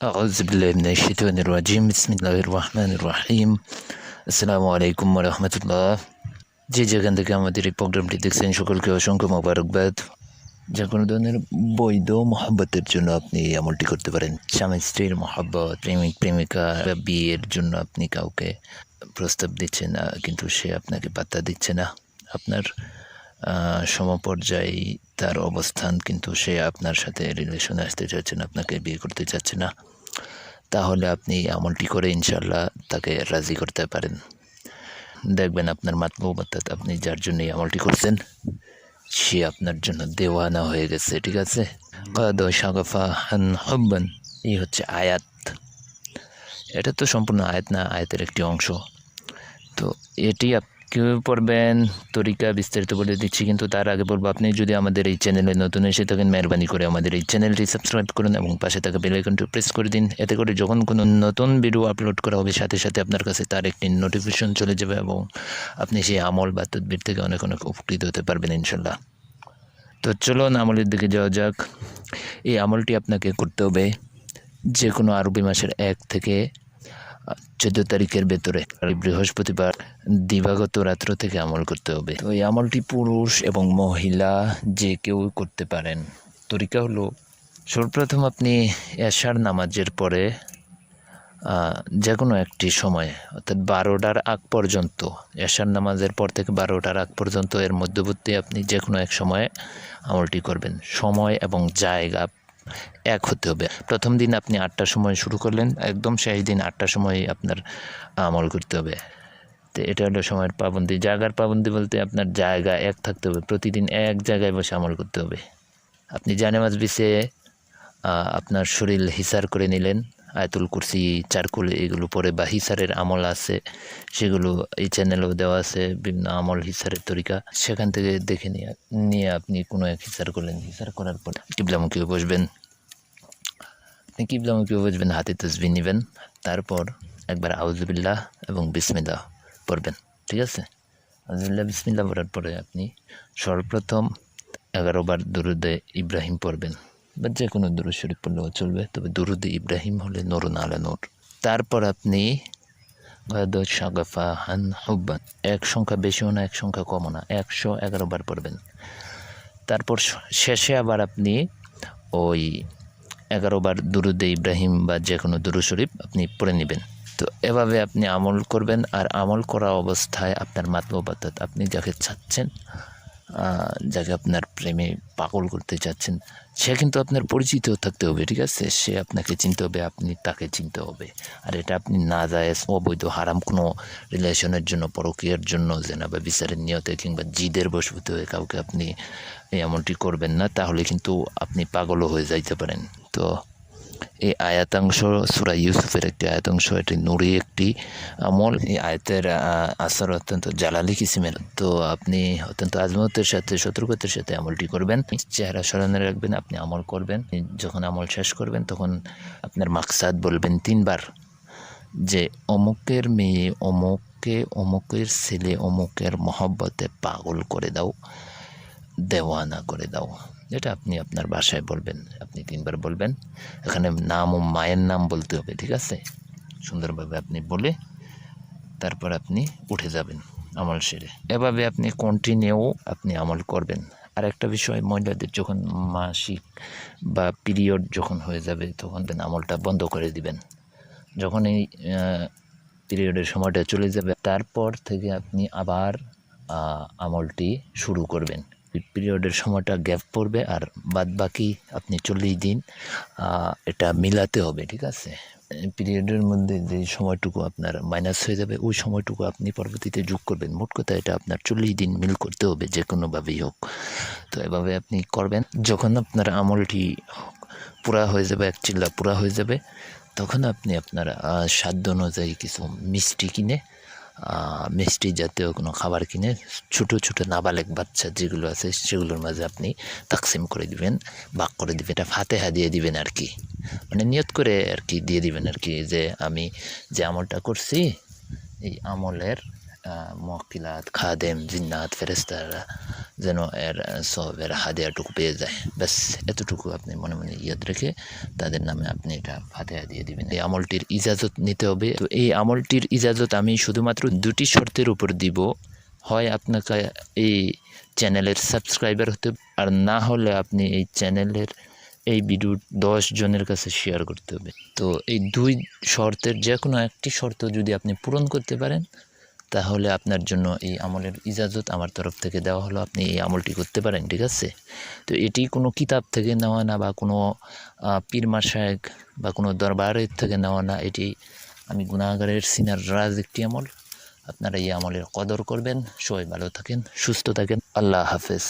أعوذ بالله من الشيطان الرجيم بسم الله الرحمن الرحيم আসসালামু আলাইকুম রহমতুল্লাহ যে যেখান থেকে আমাদের এই প্রোগ্রামটি দেখছেন সকলকে অসংখ্য মোবারকবাদ যে কোনো ধরনের বৈধ মহাব্বতের জন্য আপনি এই আমলটি করতে পারেন স্বামী স্ত্রীর মহাব্বত প্রেমিক প্রেমিকা বা বিয়ের জন্য আপনি কাউকে প্রস্তাব দিচ্ছেন না কিন্তু সে আপনাকে পাত্তা দিচ্ছে না আপনার আহ, সমপর্যায়ে তার অবস্থান কিন্তু সে আপনার সাথে রিলেশনে আসতে চাচ্ছে না আপনাকে বিয়ে করতে চাচ্ছে না তাহলে আপনি আমলটি করে ইনশাল্লাহ তাকে রাজি করতে পারেন। দেখবেন আপনার মাতলুব অর্থাৎ আপনি যার জন্য আমলটি করছেন, সে আপনার জন্য দেওয়ানা হয়ে গেছে, ঠিক আছে? হান হব্বান, এই হচ্ছে আয়াত। এটা তো সম্পূর্ণ আয়াত না, আয়াতের একটি অংশ। তো এটি কীভাবে পড়বেন, তরিকা বিস্তারিত বলে দিচ্ছি কিন্তু তার আগে বলব, আপনি যদি আমাদের এই চ্যানেলে নতুন এসে থাকেন, মেহরবানি করে আমাদের এই চ্যানেলটি সাবস্ক্রাইব করুন এবং পাশে থাকা বেল আইকনটি প্রেস করে দিন। এতে করে যখন কোনো নতুন ভিডিও আপলোড করা হবে, সাথে সাথে আপনার কাছে তার একটি নোটিফিকেশন চলে যাবে এবং আপনি সেই আমল বা তদবির থেকে অনেক অনেক উপকৃত হতে পারবেন ইনশাল্লাহ তো চলুন আমলের দিকে যাওয়া যাক। এই আমলটি আপনাকে করতে হবে যে কোনো আরবি মাসের এক থেকে চোদ্দ তারিখের ভেতরে বৃহস্পতিবার দিবাগত রাত্র থেকে আমল করতে হবে। তো এই আমলটি পুরুষ এবং মহিলা যে কেউ করতে পারেন। তরিকা হলো, সর্বপ্রথম আপনি এশার নামাজের পরে যে কোনো একটি সময়, অর্থাৎ বারোটার আগ পর্যন্ত, এশার নামাজের পর থেকে বারোটার আগ পর্যন্ত এর মধ্যবর্তী আপনি যে কোনো এক সময়ে আমলটি করবেন। সময় এবং জায়গা এক হতে হবে। প্রথম দিন আপনি আটটার সময় শুরু করলেন, একদম শেষ দিন আটটার সময় আপনার আমল করতে হবে। তো এটা হলো সময়ের পাবন্দি। জায়গার পাবন্দি বলতে আপনার জায়গা এক থাকতে হবে, প্রতিদিন এক জায়গায় বসে আমল করতে হবে। আপনি জানেমাজ বিছে আপনার শরীর হিসার করে নিলেন, আয়তুল কুরসি, চারকুল এগুলো পরে বা হিসারের আমল আছে, সেগুলো এই চ্যানেলেও দেওয়া আছে, বিভিন্ন আমল হিসারের তরিকা। সেখান থেকে দেখে নিয়ে নিয়ে আপনি কোনো এক হিসার করলেন। হিসার করার পর কিবলামুখী বসবেন। আপনি কিবলামুখী বসবেন হাতে তসবি নেবেন তারপর একবার আউজুবিল্লাহ এবং বিসমিল্লাহ পড়বেন। ঠিক আছে? আউজুবিল্লাহ বিসমিল্লাহ পড়ার পরে আপনি সর্বপ্রথম এগারো বার দুরুদে ইব্রাহিম পড়বেন বা যে কোনো দুরুদ শরীফ পড়লেও চলবে, তবে দুরুদে ইব্রাহিম হলে নরুন আলা নূর। তারপর আপনি হান হুব্বান, এক সংখ্যা বেশিও না, এক সংখ্যা কমও না, একশো এগারো বার পড়বেন। তারপর শেষে আবার আপনি ওই এগারো বার দুরুদে ইব্রাহিম বা যে কোনো দুরু শরীফ আপনি পড়ে নেবেন। তো এভাবে আপনি আমল করবেন আর আমল করা অবস্থায় আপনার মাতলব আপনি যাকে চাচ্ছেন যাকে আপনার প্রেমে পাগল করতে চাচ্ছেন, সে কিন্তু আপনার পরিচিত থাকতে হবে, ঠিক আছে? সে আপনাকে চিনতে হবে, আপনি তাকে চিনতে হবে। আর এটা আপনি না যায় অবৈধ, হারাম কোনো রিলেশনের জন্য পরকীয়ার জন্য, জেনা বা বিচারের নিয়তে কিংবা জিদের বশভূত হয়ে কাউকে আপনি এমনটি করবেন না, তাহলে কিন্তু আপনি পাগলও হয়ে যাইতে পারেন। তো এই আয়াতাংশ, সুরা ইউসুফের একটি আয়াতাংশ, এটি নুরি একটি আমল। এই আয়াতের আসর অত্যন্ত জালালি কিসিমের। তো আপনি অত্যন্ত আজমতের সাথে, সতর্কতার সাথে আমলটি করবেন। চেহারা স্মরণে রাখবেন, আপনি আমল করবেন। যখন আমল শেষ করবেন, তখন আপনার মাকসাদ বলবেন তিনবার যে, অমুকের মেয়ে অমুককে, অমুকের ছেলে অমুকের মহব্বতে পাগল করে দাও, দেওয়ানা করে দাও। এটা আপনি আপনার বাসায় বলবেন, আপনি তিনবার বলবেন। এখানে নাম ও মায়ের নাম বলতে হবে, ঠিক আছে? সুন্দরভাবে আপনি বলে তারপর আপনি উঠে যাবেন আমল সেরে। এভাবে আপনি কন্টিনিউ আপনি আমল করবেন। আর একটা বিষয়, মহিলাদের যখন মাসিক বা পিরিয়ড যখন হয়ে যাবে, তখন আমলটা বন্ধ করে দিবেন। যখন এই পিরিয়ডের সময়টা চলে যাবে, তারপর থেকে আপনি আবার আমলটি শুরু করবেন। পিরিয়ডের সময়টা গ্যাপ পড়বে আর বাদ বাকি আপনি চল্লিশ দিন এটা মিলাতে হবে, ঠিক আছে? পিরিয়ডের মধ্যে যে সময়টুকু আপনার মাইনাস হয়ে যাবে, ওই সময়টুকু আপনি পরবর্তীতে যোগ করবেন। মোট কথা এটা আপনার চল্লিশ দিন মিল করতে হবে, যে কোনোভাবেই হোক। তো এভাবে আপনি করবেন। যখন আপনার আমলটি পুরা হয়ে যাবে, এক চিল্লা পুরা হয়ে যাবে, তখন আপনি আপনার সাধ্য অনুযায়ী কিছু মিষ্টি কিনে মিষ্টি জাতীয় কোনো খাবার কিনে ছোট ছোট নাবালেক বাচ্চা যেগুলো আছে, সেগুলোর মাঝে আপনি তাকসিম করে দিবেন, বাক করে দিবেন, এটা ফাতেহা দিয়ে দিবেন আর কি। মানে নিয়ত করে আর কি দিয়ে দিবেন আর কি যে আমি যে আমলটা করছি, এই আমলের মকিলাত খাদেম, জিন্নাত ফেরেস্তারা যেন এর সবের হাদিয়াটুকু পেয়ে যায়। ব্যাস, এতটুকু আপনি মনে মনে ইয়াদ রেখে তাদের নামে আপনি এটা ফাতেহা দিয়ে দিবেন। এই আমলটির ইজাজত নিতে হবে। তো এই আমলটির ইজাজত আমি শুধুমাত্র দুটি শর্তের উপর দিব। হয় আপনাকে এই চ্যানেলের সাবস্ক্রাইবার হতে আর না হলে আপনি এই চ্যানেলের এই ভিডিও দশ জনের কাছে শেয়ার করতে হবে। তো এই দুই শর্তের যে কোনো একটি শর্ত যদি আপনি পূরণ করতে পারেন তাহলে আপনার জন্য এই আমলের ইজাজত আমার তরফ থেকে দেওয়া হলো। আপনি এই আমলটি করতে পারেন, ঠিক আছে? তো এটি কোনো কিতাব থেকে নেওয়া না বা কোনো পীরমা পীর মাসায়েক বা কোনো দরবারের থেকে নেওয়া না। এটি আমি গুণাগারের সিনার রাজ একটি আমল। আপনারা এই আমলের কদর করবেন, সবাই ভালো থাকেন, সুস্থ থাকেন। আল্লাহ হাফেজ।